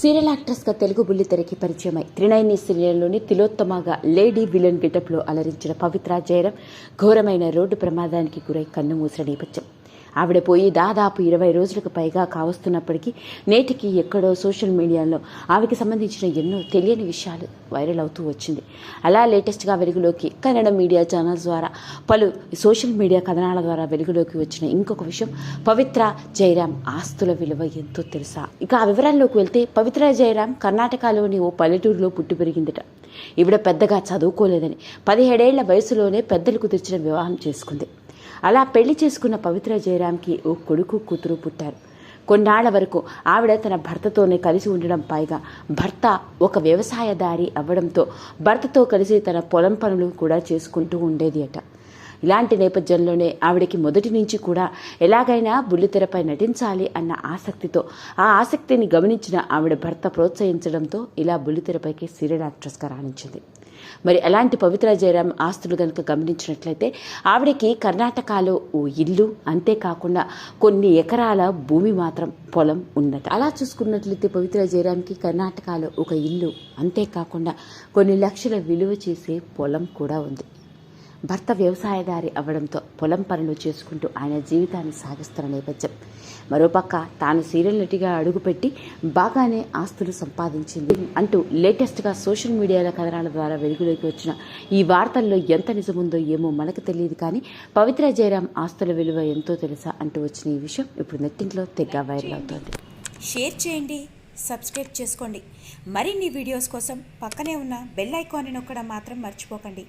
Serial యాక్ట్రెస్గా తెలుగు బుల్లితెరకి పరిచయమై త్రినైని సీరియల్లోని తిలోత్తమగా లేడీ విలన్ గెటప్లో అలరించిన పవిత్ర జయరాం ఘోరమైన రోడ్డు ప్రమాదానికి గురై కన్నుమూసిన నేపథ్యం. ఆవిడ పోయి దాదాపు ఇరవై రోజులకు పైగా కావస్తున్నప్పటికీ నేటికి ఎక్కడో సోషల్ మీడియాలో ఆవికి సంబంధించిన ఎన్నో తెలియని విషయాలు వైరల్ అవుతూ వచ్చింది. అలా లేటెస్ట్గా వెలుగులోకి కన్నడ మీడియా ఛానల్స్ ద్వారా పలు సోషల్ మీడియా కథనాల ద్వారా వెలుగులోకి వచ్చిన ఇంకొక విషయం పవిత్ర జయరాం ఆస్తుల విలువ ఎంతో తెలుసా? ఇక ఆ వివరాల్లోకి వెళ్తే పవిత్ర జయరాం కర్ణాటకలోని ఓ పల్లెటూరులో పుట్టి పెరిగిందట. ఇవిడ పెద్దగా చదువుకోలేదని పదిహేడేళ్ళ వయసులోనే పెద్దలు కుదిర్చిన వివాహం చేసుకుంది. అలా పెళ్ళి చేసుకున్న పవిత్ర జయరామ్కి ఓ కొడుకు కూతురు పుట్టారు. కొన్నాళ్ళ వరకు ఆవిడ తన భర్తతోనే కలిసి ఉండడం పైగా భర్త ఒక వ్యవసాయదారి అవ్వడంతో భర్తతో కలిసి తన పొలం పనులు కూడా చేసుకుంటూ ఉండేది అట. ఇలాంటి నేపథ్యంలోనే ఆవిడకి మొదటి నుంచి కూడా ఎలాగైనా బుల్లితెరపై నటించాలి అన్న ఆసక్తితో ఆ ఆసక్తిని గమనించిన ఆవిడ భర్త ప్రోత్సహించడంతో ఇలా బుల్లితెరపైకి సీరియల్ యాక్ట్రెస్గా రాణించింది. మరి అలాంటి పవిత్ర జయరాం ఆస్తులు కనుక గమనించినట్లయితే ఆవిడకి కర్ణాటకలో ఓ ఇల్లు అంతేకాకుండా కొన్ని ఎకరాల భూమి మాత్రం పొలం ఉన్నట. అలా చూసుకున్నట్లయితే పవిత్ర జయరాంకి కర్ణాటకలో ఒక ఇల్లు అంతేకాకుండా కొన్ని లక్షల విలువ చేసే పొలం కూడా ఉంది. భర్త వ్యవసాయదారి అవ్వడంతో పొలం పనులు చేసుకుంటూ ఆయన జీవితాన్ని సాగిస్తున్న నేపథ్యం. మరోపక్క తాను సీరియల్ నటిగా అడుగుపెట్టి బాగానే ఆస్తులు సంపాదించింది అంటూ లేటెస్ట్గా సోషల్ మీడియాల కథనాల ద్వారా వెలుగులోకి వచ్చిన ఈ వార్తల్లో ఎంత నిజముందో ఏమో మనకు తెలియదు కానీ పవిత్ర జయరాం ఆస్తుల విలువ ఎంతో తెలుసా అంటూ వచ్చిన ఈ విషయం ఇప్పుడు నెట్టింట్లో తెగ వైరల్ అవుతోంది. షేర్ చేయండి సబ్స్క్రైబ్ చేసుకోండి. మరిన్ని వీడియోస్ కోసం పక్కనే ఉన్న బెల్ ఐకాన్ని నొక్కడం మాత్రం మర్చిపోకండి.